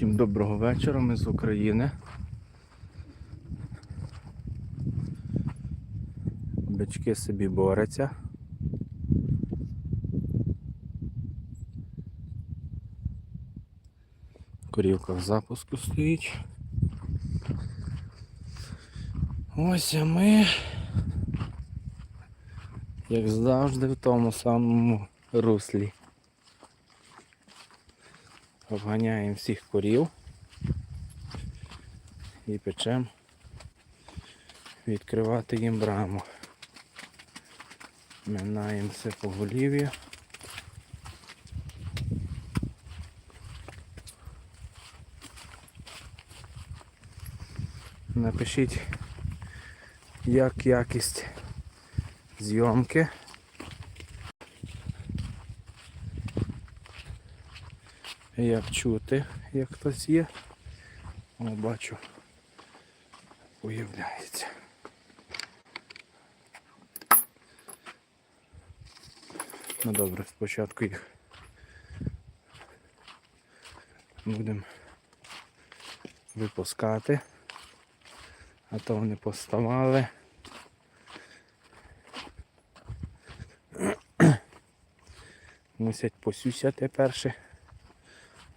Всім доброго вечора, ми з України. Бички собі борються. Корівка в запуску стоїть. Ось а ми, як завжди, в тому самому руслі. Обганяємо всіх корів і печемо відкривати їм браму. Минаємо все по голів'ю. Напишіть, як якість зйомки. Як чути, як хтось є. О, бачу, уявляється. Ну добре, спочатку їх будемо випускати, а то вони поставали. Мусять посюсяти перше.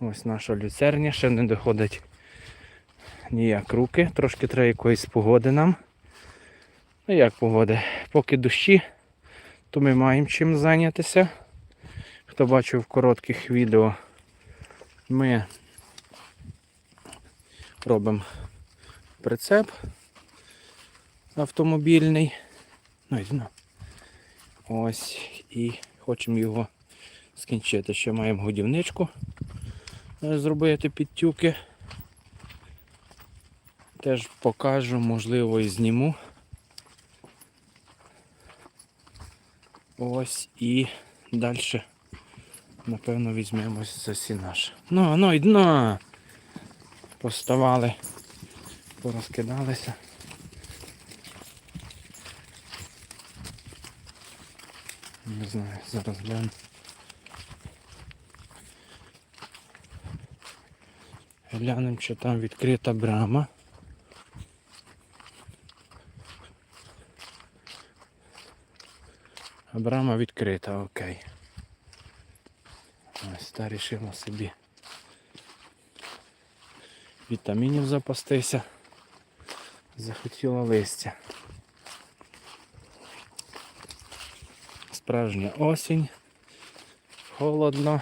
Ось наша люцерня, ще не доходить ніяк руки. Трошки треба якоїсь погоди нам. Ну як погоди? Поки дощі, то ми маємо чим зайнятися. Хто бачив в коротких відео, ми робимо прицеп автомобільний. Ну, йди. Ось і хочемо його скінчити. Ще маємо годівничку зробити підтюки. Теж покажу, можливо, і зніму. Ось і далі, напевно, візьмемось за сінаж. Ну, ну, йди на! Поставали, порозкидалися. Не знаю, зараз гляну. Глянемо, що там відкрита брама. А брама відкрита, окей. Ось та рішила собі вітамінів запастися. Захотіла листя. Справжня осінь. Холодно.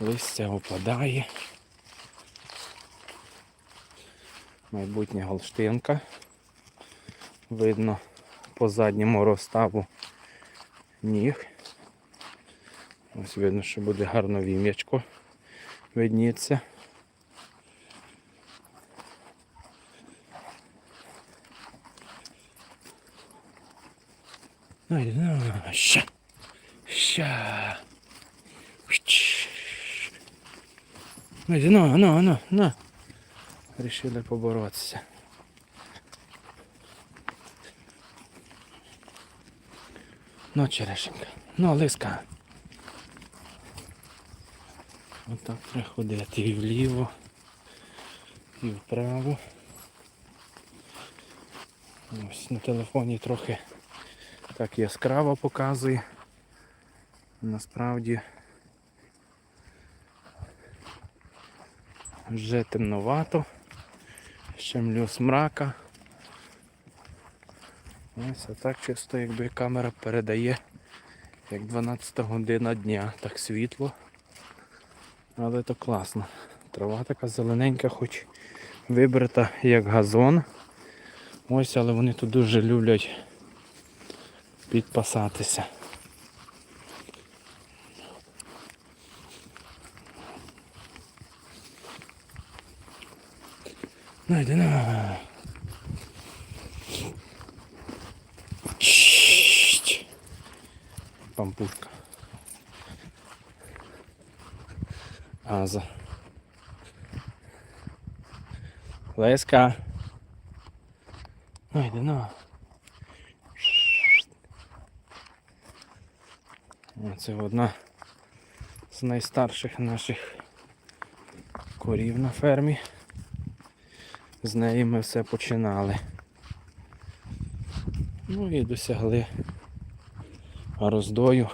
Листя опадає. Майбутня голштинка. Видно по задньому розставу ніг. Ось видно, що буде гарно вім'ячко видніться. Ну, ща. Ща. Ну, ну, ну, ну. Рішили поборотися. Ну, черешенька. Ну, лиска. Отак приходити і вліво, і вправо. Ось на телефоні трохи так яскраво показує. Насправді вже темновато. Щемлю смрака. Ось а так чисто якби камера передає як 12 година дня, так світло. Але то класно. Трава така зелененька, хоч вибрита як газон. Ось, але вони тут дуже люблять підпасатися. Ну, йди на. Чш. Пампушка. Аза. Леска. Ну, йди на. Це одна з найстарших наших корів на фермі. З неї ми все починали. Ну і досягли роздою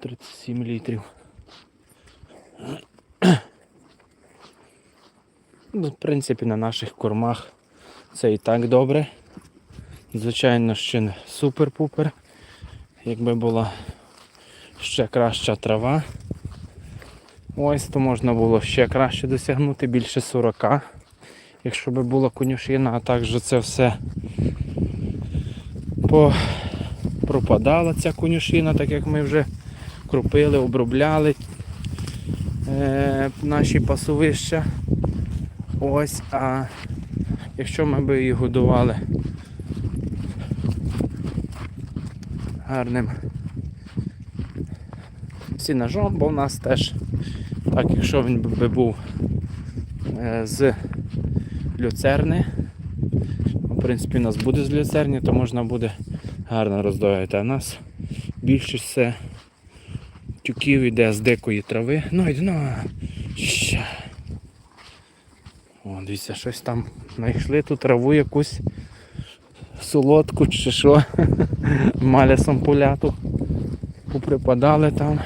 37 літрів. Ну, в принципі, на наших кормах це і так добре. Звичайно, ще не супер-пупер. Якби була ще краща трава. Ось то можна було ще краще досягнути, більше 40. Якщо би була конюшина, а також це все пропадала ця конюшина, так як ми вже крупили, обробляли е... наші пасовища. Ось, а якщо ми би її годували гарним сінажом, бо в нас теж, так якщо він би був е, з люцерни, в принципі у нас буде з люцерні, то можна буде гарно роздояти. А нас більшість все тюків йде з дикої трави. Ну йди на. Ща. О, дивіться, щось там знайшли ту траву якусь солодку чи що. Малясом поляту. Поприпадали там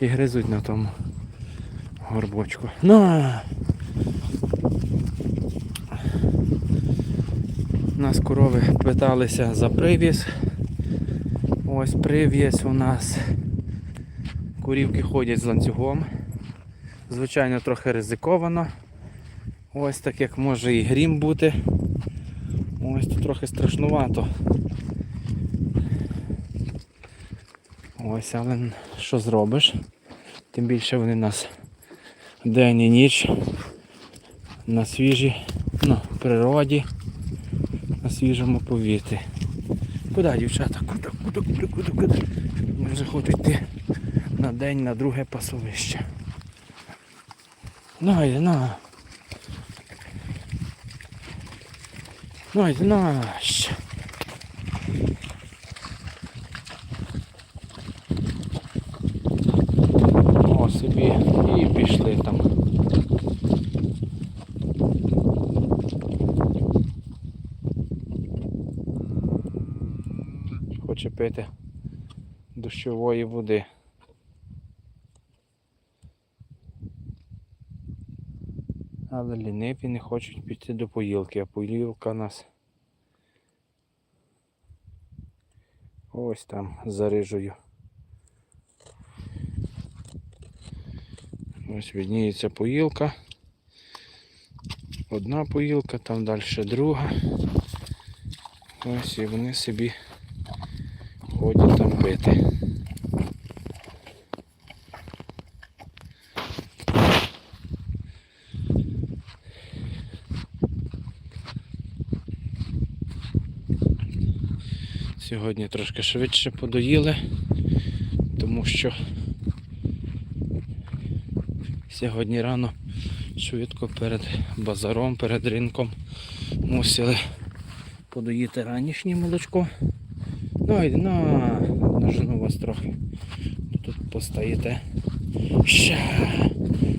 і гризуть на тому горбочку. У нас корови питалися за привіз. Ось привіз у нас. Курівки ходять з ланцюгом. Звичайно, трохи ризиковано. Ось так як може і грім бути. Ось тут трохи страшнувато. Ось, але що зробиш? Тим більше вони нас день і ніч на свіжій ну, природі, на свіжому повітрі. Куди, дівчата? Куди, куди, куди, куди, куди? Вони вже хочуть йти на день на друге пасовище. Ну, йди, на. Ну, йди, на. ще. О, собі і пішли там. Хоче пити дощової води. Але ліниві не хочуть піти до поїлки, а поїлка нас ось там за Ось відніється поїлка. Одна поїлка, там далі друга. Ось і вони собі ходять там пити. Сьогодні трошки швидше подоїли, тому що сьогодні рано швидко перед базаром, перед ринком мусили подоїти ранішнє молочко. Ну йди на, нажену вас трохи. Тут постоїте. Ща.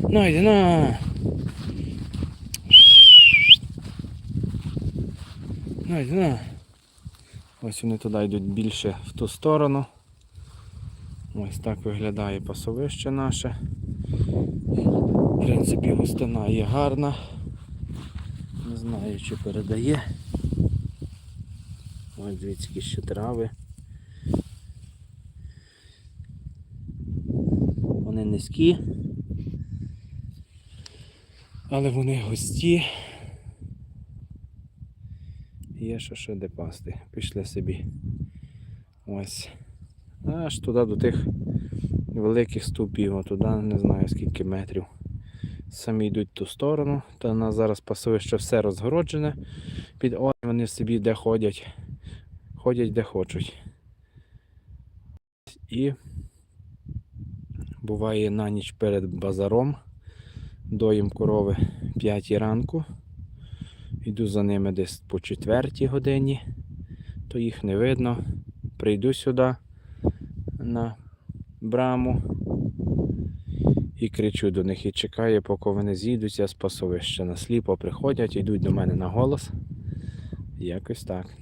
Ну йди на. Ну йди на. Ось вони туди йдуть більше в ту сторону. Ось так виглядає пасовище наше. В принципі, густина є гарна. Не знаю, чи передає. Ось дивіться, які ще трави. Вони низькі, але вони густі. Є що ще де пасти. Пішли собі. Ось. Аж туди до тих великих стовпів, а туди не знаю скільки метрів. Самі йдуть в ту сторону, та у нас зараз пасовище все розгороджене. Під о, вони собі де ходять. Ходять де хочуть. І буває на ніч перед базаром. Доїм корови 5 ранку. Йду за ними десь по четвертій годині, то їх не видно. Прийду сюди на браму. І кричу до них і чекаю, поки вони з'їдуться з пасовища на сліпо приходять, йдуть до мене на голос. Якось так.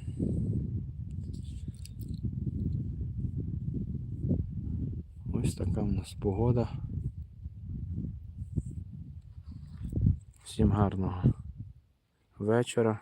Ось така в нас погода. Всім гарного вечора.